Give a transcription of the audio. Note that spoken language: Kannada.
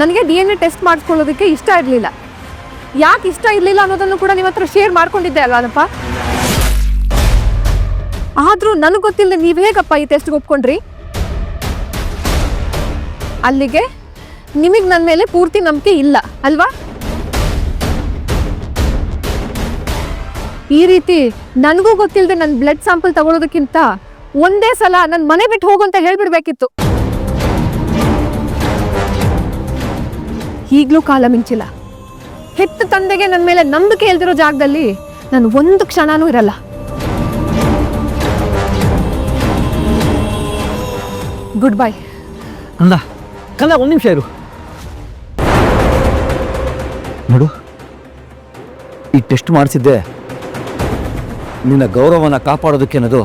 ನನಗೆ ಡಿ ಎನ್ ಎ ಟೆಸ್ಟ್ ಮಾಡಿಸ್ಕೊಳ್ಳೋದಕ್ಕೆ ಇಷ್ಟ ಇರಲಿಲ್ಲ. ಯಾಕೆ ಇಷ್ಟ ಇರಲಿಲ್ಲ ಅನ್ನೋದನ್ನು ಕೂಡ ನಿಮ್ಮ ಹತ್ರ ಶೇರ್ ಮಾಡ್ಕೊಂಡಿದ್ದೆ ಅಲ್ವಾನಪ್ಪ ಆದರೂ ನನಗೆ ಗೊತ್ತಿಲ್ಲದೆ ನೀವು ಹೇಗಪ್ಪ ಈ ಟೆಸ್ಟ್ಗೆ ಒಪ್ಕೊಂಡ್ರಿ? ಅಲ್ಲಿಗೆ ನಿಮಗೆ ನನ್ನ ಮೇಲೆ ಪೂರ್ತಿ ನಂಬಿಕೆ ಇಲ್ಲ, ಅಲ್ವಾ? ಈ ರೀತಿ ನನಗೂ ಗೊತ್ತಿಲ್ಲದೆ ನನ್ನ ಬ್ಲಡ್ ಸ್ಯಾಂಪಲ್ ತಗೊಳ್ಳೋದಕ್ಕಿಂತ ಒಂದೇ ಸಲ ನನ್ನ ಮನೆ ಬಿಟ್ಟು ಹೋಗು ಅಂತ ಹೇಳ್ಬಿಡ್ಬೇಕಿತ್ತು. ಈಗಲೂ ಕಾಲ ಮಿಂಚಿಲ್ಲ. ಹೆತ್ತ ತಂದೆಗೆ ನನ್ನ ಮೇಲೆ ನಂಬಿಕೆ ಇಲ್ದಿರೋ ಜಾಗದಲ್ಲಿ ನಾನು ಒಂದು ಕ್ಷಣನೂ ಇರಲ್ಲ. ಗುಡ್ ಬೈ ಕಂದ ಕಂದ ಒಂದು ನಿಮಿಷ ಇರು. ನೋಡು ಈ ಟೆಸ್ಟ್ ಮಾಡಿಸಿದ್ದೆ. ನಿನ್ನ ಗೌರವನ ಕಾಪಾಡೋದಕ್ಕೆ ಅನ್ನೋದು